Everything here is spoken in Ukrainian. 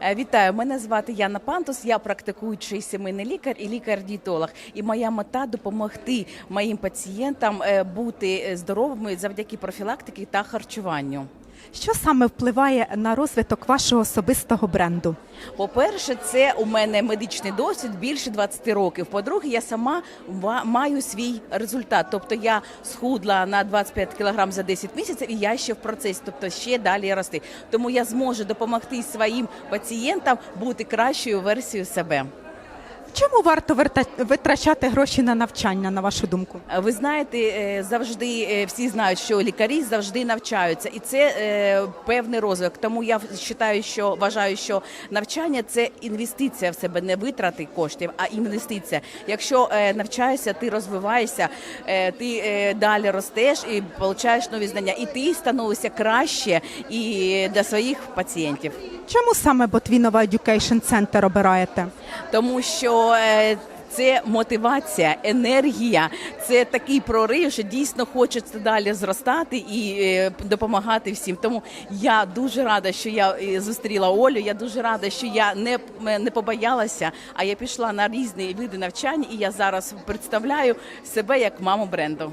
Е, Вітаю, мене звати Яна Пантус. Я практикуючий сімейний лікар і лікар-дієтолог. І моя мета допомогти моїм пацієнтам е, бути е, здоровими завдяки профілактики та харчуванню. Що саме впливає на розвиток вашого особистого бренду? По-перше, це у мене медичний досвід більше 20 років. По-друге, я сама маю свій результат. Тобто я схудла на 25 кг за 10 місяців, і я ще в процесі, тобто ще далі рости. Тому я зможу допомогти своїм пацієнтам бути кращою версією себе. Чому варто витрачати гроші на навчання, на вашу думку? Ви знаєте, е, завжди е, всі знають, що лікарі завжди навчаються, і це е, певний розвиток. Тому я вважаю, що вважаю, що навчання це інвестиція в себе, не витрати коштів, а інвестиція. Якщо е, навчаєшся, ти розвиваєшся, е, ти е, далі ростеш і отримуєш нові знання, і ти становишся краще і для своїх пацієнтів. Чому саме Ботвінова Education Center обираєте? тому що е, це мотивація, енергія, це такий прорив, що дійсно хочеться далі зростати і е, допомагати всім. Тому я дуже рада, що я е, зустріла Олю. Я дуже рада, що я не, не побоялася, а я пішла на різні види навчань, і я зараз представляю себе як маму бренду.